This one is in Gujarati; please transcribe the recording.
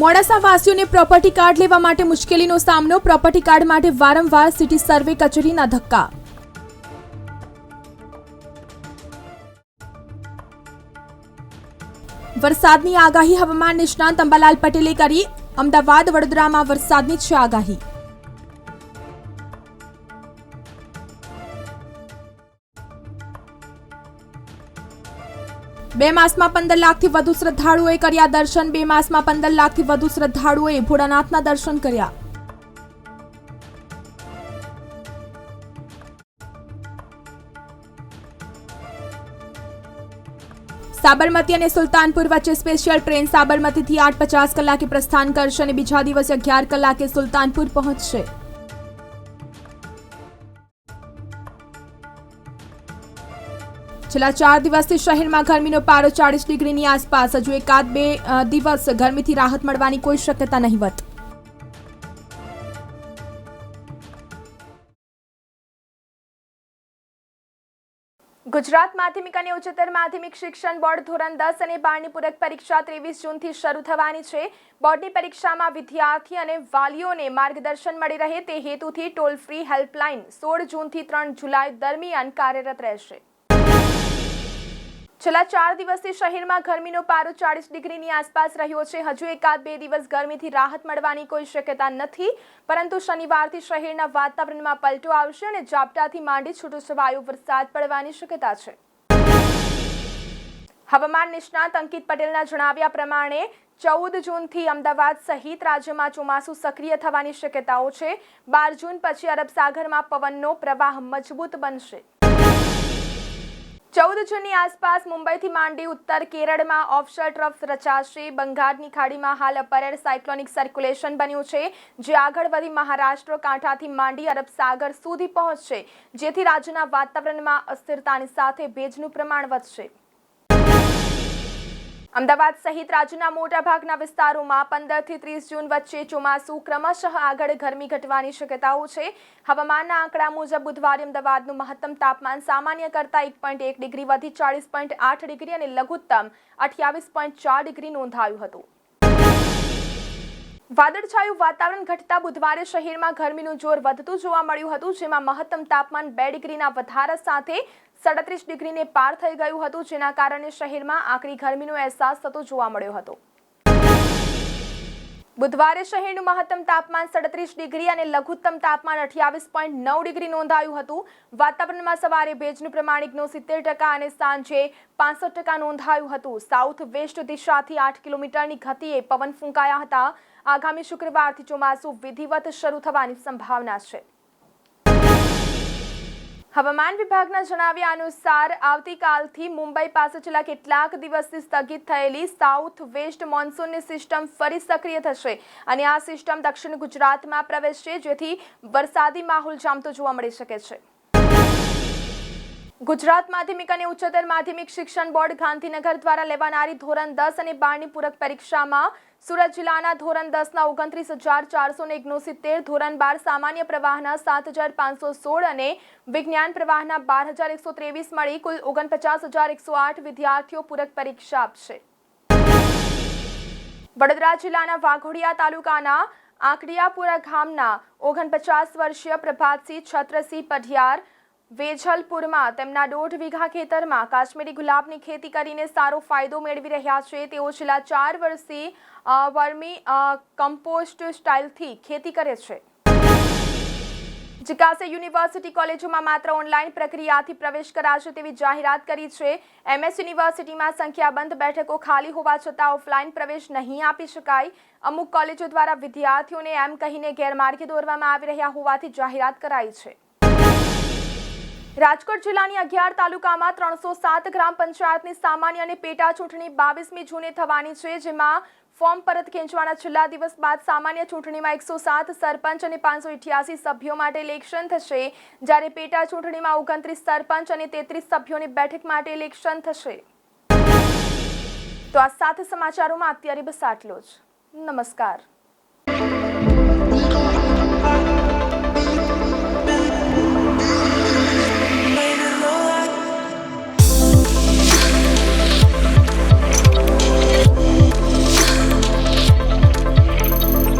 મોડાસા વાસીઓને પ્રોપર્ટી કાર્ડ લેવા માટે મુશ્કેલીનો સામનો પ્રોપર્ટી કાર્ડ માટે વારંવાર સિટી સર્વે કચેરીના ધક્કા. વરસાદની આગાહી, હવામાન નિષ્ણાંત અંબાલાલ પટેલે કરી, અમદાવાદ વડોદરામાં વરસાદની છે આગાહી. બે માસમાં પંદર લાખથી વધુ શ્રદ્ધાળુઓએ કર્યા દર્શન. બે માસમાં પંદર લાખથી વધુ શ્રદ્ધાળુઓએ ભોળાનાથના દર્શન કર્યા. સાબરમતી અને સુલતાનપુર વચ્ચે સ્પેશિયલ ટ્રેન સાબરમતીથી આઠ પચાસ કલાકે પ્રસ્થાન કરશે અને બીજા દિવસે અગિયાર કલાકે સુલતાનપુર પહોંચશે. છેલ્લા ચાર દિવસથી શહેરમાં ગરમીનો પારો ચાળીસ ડિગ્રીની આસપાસ હજુ એકાદ બે દિવસ ગરમીથી રાહત મળવાની કોઈ શક્યતા નહીવત ગુજરાત માધ્યમિક અને ઉચ્ચતર માધ્યમિક શિક્ષણ બોર્ડ ધોરણ દસ અને બારની પૂરક પરીક્ષા ત્રેવીસ જૂનથી શરૂ થવાની છે. બોર્ડની પરીક્ષામાં વિદ્યાર્થી અને વાલીઓને માર્ગદર્શન મળી રહે તે હેતુથી ટોલ ફ્રી હેલ્પલાઇન સોળ જૂનથી ત્રણ જુલાઈ દરમિયાન કાર્યરત રહેશે. છેલ્લા ચાર દિવસથી શહેરમાં ગરમીનો પારો ચાળીસ ડિગ્રીની આસપાસ રહ્યો છે. હજુ એકાદ બે દિવસ ગરમીથી રાહત મળવાની કોઈ શક્યતા નથી, પરંતુ શનિવારથી શહેરના વાતાવરણમાં પલટો આવશે અને ઝાપટાથી માંડી છૂટોછવાયો વરસાદ પડવાની શક્યતા છે. હવામાન નિષ્ણાત અંકિત પટેલના જણાવ્યા પ્રમાણે, ચૌદ જૂનથી અમદાવાદ સહિત રાજ્યમાં ચોમાસું સક્રિય થવાની શક્યતાઓ છે. બાર જૂન પછી અરબ સાગરમાં પવનનો પ્રવાહ મજબૂત બનશે. ચૌદ જૂનની આસપાસ મુંબઈથી માંડી ઉત્તર કેરળમાં ઓફશોર ટ્રફ રચાશે. બંગાળની ખાડીમાં હાલ અપરેર સાયક્લોનિક સર્ક્યુલેશન બન્યું છે, જે આગળ વધી મહારાષ્ટ્ર, કાંઠાથી માંડી અરબ સાગર સુધી પહોંચશે. જેથી રાજ્યના વાતાવરણમાં અસ્થિરતાની સાથે ભેજનું પ્રમાણ વધશે. અમદાવાદ સહિત રાજ્યના મોટાભાગના વિસ્તારોમાં પંદરથી ત્રીસ જૂન વચ્ચે ચોમાસું ક્રમશઃ આગળ ગરમી ઘટવાની શક્યતાઓ છે. હવામાનના આંકડા મુજબ બુધવારે અમદાવાદનું મહત્તમ તાપમાન સામાન્ય કરતાં એક પોઈન્ટ એક ડિગ્રી વધી ચાળીસ પોઈન્ટ આઠ ડિગ્રી અને લઘુત્તમ અઠ્યાવીસ પોઈન્ટ ચાર ડિગ્રી નોંધાયું હતું. વાદળછાયું વાતાવરણ ઘટતા બુધવારે શહેરમાં ગરમીનું જોર વધતું જોવા મળ્યું હતું, જેમાં મહત્તમ તાપમાન બે ડિગ્રીના વધારા સાથે સડત્રીસ ડિગ્રીને પાર થઈ ગયું હતું, જેના કારણે શહેરમાં આકરી ગરમીનો અહેસાસ થતો જોવા મળ્યો હતો. બુધવારે શહેરનું મહત્તમ તાપમાન સડત્રીસ ડિગ્રી અને લઘુત્તમ તાપમાન અઠ્યાવીસ પોઈન્ટ નવ ડિગ્રી નોંધાયું હતું. વાતાવરણમાં સવારે ભેજનું પ્રમાણ એકનો સિત્તેર ટકા અને સાંજે પાસઠ ટકા નોંધાયું હતું. સાઉથ વેસ્ટ દિશાથી આઠ કિલોમીટરની ગતિએ પવન ફૂંકાયા હતા. આગામી શુક્રવારથી ચોમાસું વિધિવત શરૂ થવાની સંભાવના છે. હવામાન વિભાગના જણાવ્યા અનુસાર, આવતીકાલથી મુંબઈ પાસે છેલ્લા કેટલાક દિવસથી સ્થગિત થયેલી સાઉથ વેસ્ટ મોન્સૂનની સિસ્ટમ ફરી સક્રિય થશે અને આ સિસ્ટમ દક્ષિણ ગુજરાતમાં પ્રવેશશે, જેથી વરસાદી માહોલ જામતો જોવા મળી શકે છે. ગુજરાત માધ્યમિક અને ઉચ્ચતર માધ્યમિક શિક્ષણ બોર્ડ ગાંધીનગર દ્વારા લેવાનારી ધોરણ દસ અને બારની પૂરક પરીક્ષામાં સુરત જિલ્લાના ધોરણ દસના ઓગણત્રીસ હજાર ચારસો ને ઓગણસિત્તેર ધોરણ બાર સામાન્ય પ્રવાહના સાત હજાર પાંચસો સોળ અને વિજ્ઞાન પ્રવાહના બાર હજાર એકસો ત્રેવીસ મળી કુલ ઓગણપચાસ હજાર એકસો આઠ વિદ્યાર્થીઓ પૂરક પરીક્ષા આપશે. વડોદરા જિલ્લાના વાઘોડિયા તાલુકાના આંકડિયાપુરા ગામના ઓગણપચાસ વર્ષીય પ્રભાતસિંહ છત્રસિંહ પઢિયાર વેજલપુરમાં તેમના દોઢ વીઘા ખેતરમાં કાશ્મીરી ગુલાબની ખેતી કરીને સારો ફાયદો મેળવી રહ્યા છે. તેઓ છેલ્લા ચાર વર્ષથી વર્મી કમ્પોસ્ટ સ્ટાઇલથી ખેતી કરે છે. જીકાસે યુનિવર્સિટી કોલેજોમાં માત્ર ઓનલાઈન પ્રક્રિયાથી પ્રવેશ કરાશે તેવી જાહેરાત કરી છે. એમએસ યુનિવર્સિટીમાં સંખ્યાબંધ બેઠકો ખાલી હોવા છતાં ઓફલાઈન પ્રવેશ નહીં આપી શકાય. અમુક કોલેજો દ્વારા વિદ્યાર્થીઓને એમ કહીને ગેરમાર્ગે દોરવામાં આવી રહ્યા હોવાથી જાહેરાત કરાઈ છે. રાજકોટ જિલ્લાની અગિયાર તાલુકામાં ત્રણસો સાત ગ્રામ પંચાયતની સામાન્ય અને પેટા ચૂંટણી બાવીસમી જૂને થવાની છે, જેમાં ફોર્મ પરત ખેંચવાના છેલ્લા દિવસ બાદ સામાન્ય ચૂંટણીમાં એકસો સાત સરપંચ અને પાંચસો ઇઠ્યાસી સભ્યો માટે ઇલેક્શન થશે. જ્યારે પેટા ચૂંટણીમાં ઓગણત્રીસ સરપંચ અને તેત્રીસ સભ્યોની બેઠક માટે ઇલેક્શન થશે. તો આ સાથે સમાચારોમાં અત્યારે બસ આટલો જ. નમસ્કાર.